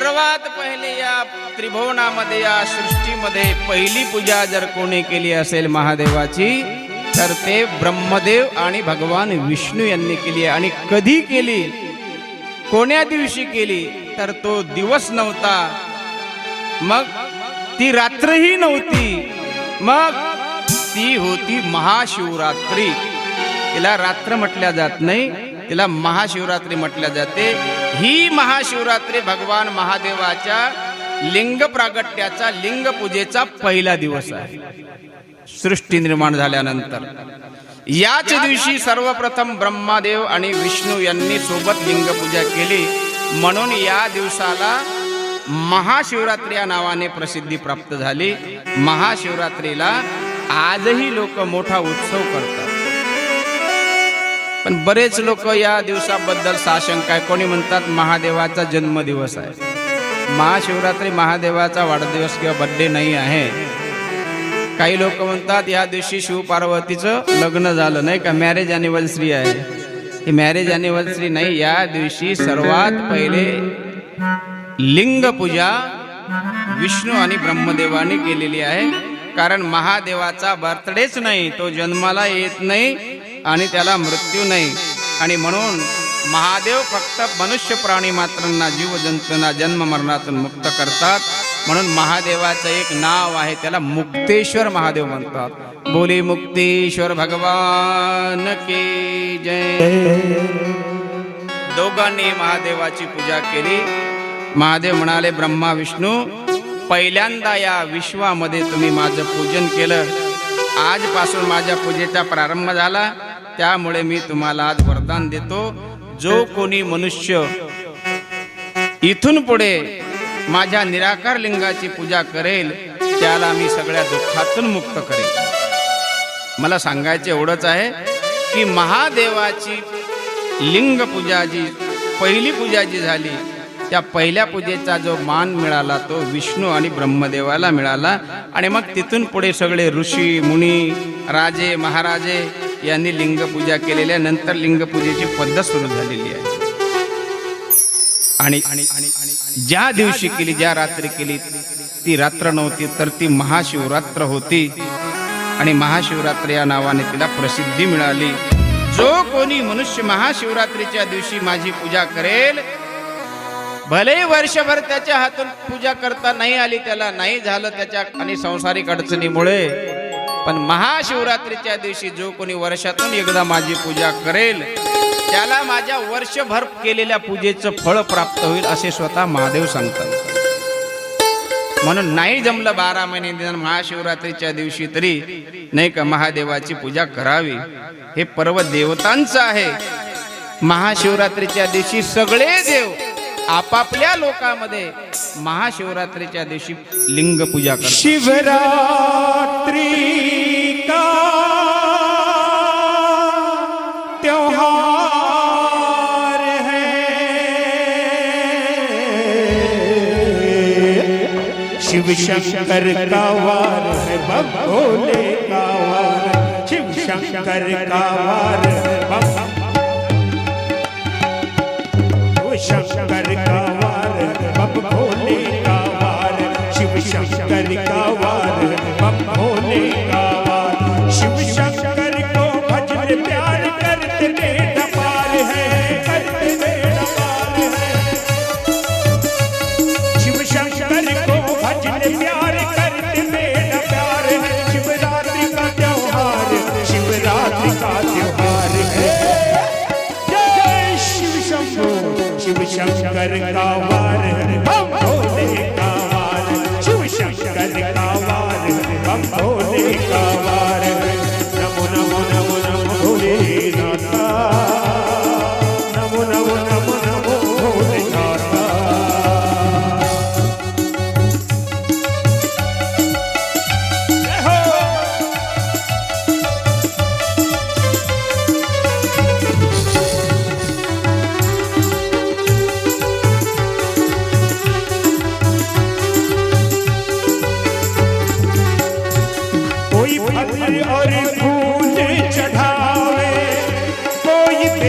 सर्वात पहिले या त्रिभुवनामध्ये या सृष्टीमध्ये पहिली पूजा जर कोणी केली असेल महादेवाची तर ते ब्रह्मदेव आणि भगवान विष्णू यांनी केली आणि कधी केली? कोण्या दिवशी केली? तर तो दिवस नव्हता. मग ती रात्रही नव्हती. मग ती होती महाशिवरात्री. तिला रात्र म्हटल्या जात नाही. तिला महाशिवरात्री म्हटल्या जाते. ही महाशिवरात्री भगवान महादेवाच्या लिंग प्रागट्याचा लिंग पूजेचा पहिला दिवस आहे. सृष्टी निर्माण झाल्यानंतर. याच दिवशी सर्वप्रथम ब्रह्मादेव आणि विष्णू यांनी सोबत लिंगपूजा केली. म्हणून या दिवसाला महाशिवरात्री या नावाने प्रसिद्धी प्राप्त झाली. महाशिवरात्रीला आजही लोक मोठा उत्सव करतात. पण बरेच लोक या दिवसाबद्दल साशंक आहे. कोणी म्हणतात महादेवाचा जन्मदिवस आहे. महाशिवरात्री महादेवाचा वाढदिवस किंवा बड्डे नाही आहे. काही लोक म्हणतात या दिवशी शिवपार्वतीचं लग्न झालं. नाही का? मॅरेज अॅनिव्हर्सरी आहे. ही मॅरेज अॅनिव्हर्सरी नाही या दिवशी सर्वात पहिले लिंग पूजा विष्णू आणि ब्रह्मदेवाने केलेली आहे. कारण महादेवाचा बर्थडेच नाही तो जन्माला येत नाही. आणि त्याला मृत्यू नाही. आणि म्हणून महादेव फक्त मनुष्य प्राणी मात्रांना जीवजंतूंना जन्म मरणातून मुक्त करतात. म्हणून महादेवाचं एक नाव आहे त्याला मुक्तेश्वर महादेव म्हणतात. बोली मुक्तेश्वर भगवान के जय. दोघांनी महादेवाची पूजा केली. महादेव म्हणाले ब्रह्मा विष्णू पहिल्यांदा या विश्वामध्ये तुम्ही माझं पूजन केलं. आजपासून माझ्या पूजेचा प्रारंभ झाला. त्यामुळे मी तुम्हाला आज वरदान देतो. जो कोणी मनुष्य इथून पुढे माझ्या निराकार लिंगाची पूजा करेल त्याला मी सगळ्या दुःखातून मुक्त करेल. मला सांगायचे एवढंच आहे की महादेवाची लिंग पूजा जी पहिली पूजा जी झाली त्या पहिल्या पूजेचा जो मान मिळाला तो विष्णू आणि ब्रह्मदेवाला मिळाला. आणि मग तिथून पुढे सगळे ऋषी मुनी राजे महाराजे यांनी लिंगपूजा केलेल्या नंतर लिंगपूजेची पद्धत सुरू झालेली आहे. आणि ज्या दिवशी केली ज्या रात्री केली ती रात्र नव्हती तर ती महाशिवरात्र होती. आणि महाशिवरात्र या नावाने तिला प्रसिद्धी मिळाली. जो कोणी मनुष्य महाशिवरात्रीच्या दिवशी माझी पूजा करेल भले वर्षभर त्याच्या हातून पूजा करता नाही आली त्याला नाही झालं त्याच्या आणि संसारिक अडचणीमुळे पण महाशिवरात्रीच्या दिवशी जो कोणी वर्षातून एकदा माझी पूजा करेल त्याला माझ्या वर्षभर केलेल्या पूजेचं फळ प्राप्त होईल असे स्वतः महादेव सांगतात. म्हणून नाही जमलं बारा महिने निदान महाशिवरात्रीच्या दिवशी तरी नाही का महादेवाची पूजा करावी. हे पर्व देवतांचं आहे. महाशिवरात्रीच्या दिवशी सगळे देव आपापल्या लोकांमध्ये महाशिवरात्रीच्या दिवशी लिंग पूजा शिवरा है। शंकर का वार है बम भोले का वार शिव शंकर का वार शंकर का वार बम भोले का वार शिव शंकर का शंकर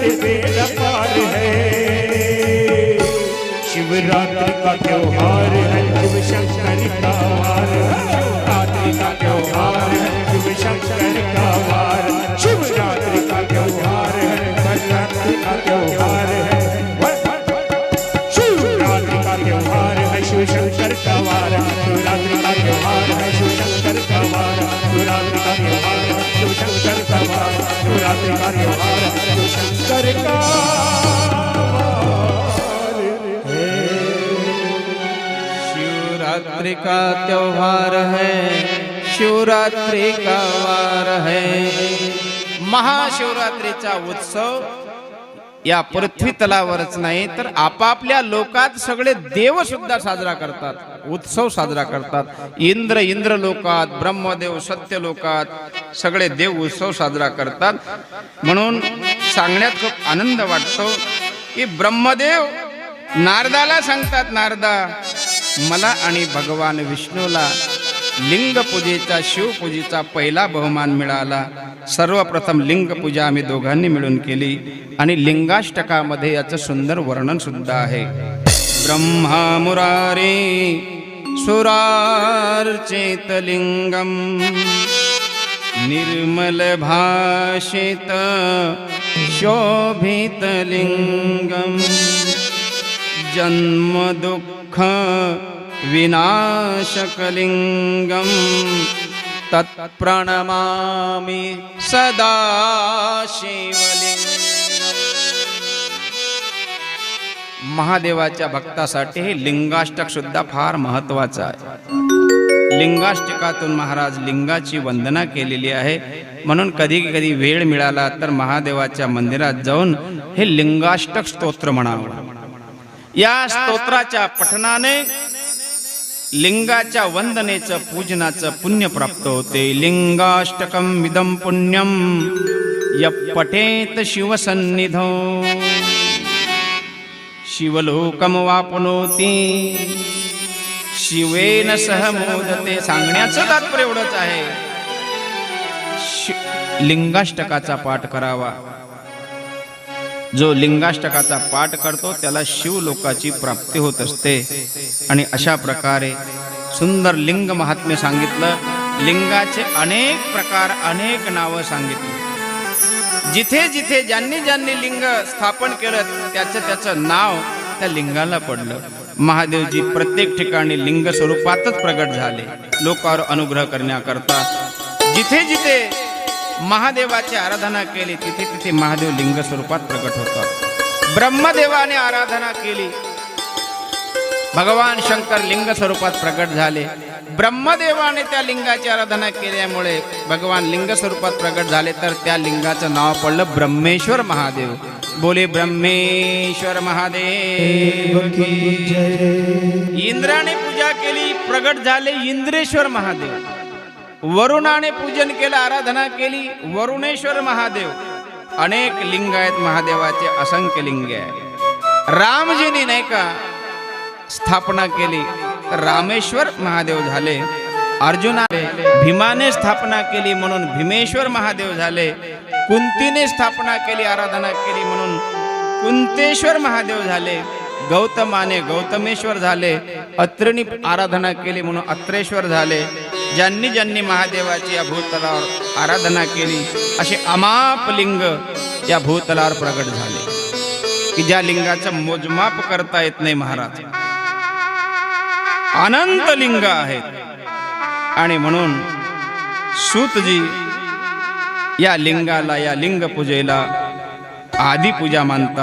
करते बेड़ा पार है। शिवरात्रि का त्योहार है। शिव शंकर का शिवरात्रि का त्योहार है। शिव शंकर का शिवरात्रि का त्योहार है शिवरात्रि का वार है। महाशिवरात्रीचा उत्सव या पृथ्वी तलावरच नाही तर आपापल्या लोकात सगळे देव सुद्धा साजरा करतात उत्सव साजरा करतात. इंद्र इंद्र लोकात ब्रह्मदेव सत्य लोकात सगळे देव उत्सव साजरा करतात. म्हणून सांगण्यात खूप आनंद वाटतो की ब्रह्मदेव नारदाला सांगतात नारदा मला आणि भगवान विष्णूला लिंग पूजेचा शिवपूजेचा पहिला बहुमान मिळाला. सर्वप्रथम लिंग पूजा आम्ही दोघांनी मिळून केली आणि लिंगाष्टकामध्ये याचं सुंदर वर्णन सुद्धा आहे. ब्रह्मा मुरारे सुरार्चेत लिंगम निर्मल भाषित शोभित लिंगम. जन्म दुःख विनाशकलिंगम तत्प्रणमामि सदा शिवलिंग महादेवाच्या भक्तासाठी हे लिंगाष्टक सुद्धा फार महत्वाचं आहे. लिंगाष्टकातून महाराज लिंगाची वंदना केलेली आहे. म्हणून कधी कधी वेळ मिळाला तर महादेवाच्या मंदिरात जाऊन हे लिंगाष्टक स्तोत्र म्हणावं. या स्तोत्राच्या पठनाने लिंगाच्या वंदनेचं पूजनाचं पुण्य प्राप्त होते. लिंगाष्टकम विदम पुण्यम य पठेत शिवसन्निधो। शिवलोकम वापनोती। शिवेन सह मोदते। सांगण्याचं तात्पर्य एवढंच आहे. शि- लिंगाष्टकाचा पाठ करावा. जो लिंगाष्टकाचा पाठ करतो त्याला शिवलोकाची प्राप्ती होत असते. आणि अशा प्रकारे सुंदर लिंग महात्म्य सांगितलं. लिंगाचे अनेक प्रकार अनेक नावं सांगितली. जिथे जिथे ज्यांनी ज्यांनी लिंग स्थापन केलं त्याचं त्याचं नाव त्या लिंगाला पडलं. महादेवजी प्रत्येक ठिकाणी लिंग स्वरूपातच प्रगट झाले. लोकांवर अनुग्रह करण्याकरता जिथे जिथे महादेवाची आराधना केली तिथे तिथे महादेव लिंग स्वरूपात प्रकट होतात. ब्रह्मदेवाने आराधना केली. भगवान शंकर लिंग स्वरूपात प्रकट झाले. ब्रह्मदेवाने त्या लिंगाची आराधना केल्यामुळे भगवान लिंग स्वरूपात प्रकट झाले तर त्या लिंगाचं नाव पडलं ब्रह्मेश्वर महादेव. बोले ब्रह्मेश्वर महादेव. इंद्राने पूजा केली प्रगट झाले इंद्रेश्वर महादेव. वरुणाने पूजन केलं आराधना केली वरुणेश्वर महादेव. अनेक लिंग आहेत महादेवाचे असंख्य लिंग आहे रामजीने नाही का स्थापना केली रामेश्वर महादेव झाले. अर्जुनाने भीमाने स्थापना केली म्हणून भीमेश्वर महादेव झाले. कुंतीने स्थापना केली आराधना केली म्हणून कुंतेश्वर महादेव झाले. गौतमाने गौतमेश्वर झाले. अत्रिणी आराधना केली म्हणून अत्रेश्वर झाले. ज्यांनी ज्यांनी महादेवाची या भूतलावर आराधना केली असे अमाप लिंग या भूतलावर प्रगट झाले. की ज्या लिंगाचं मोजमाप करता येत नाही महाराज. अनंत लिंग आहेत. आणि म्हणून सूतजी या लिंगाला या लिंग पूजेला आदिपूजा मानतात.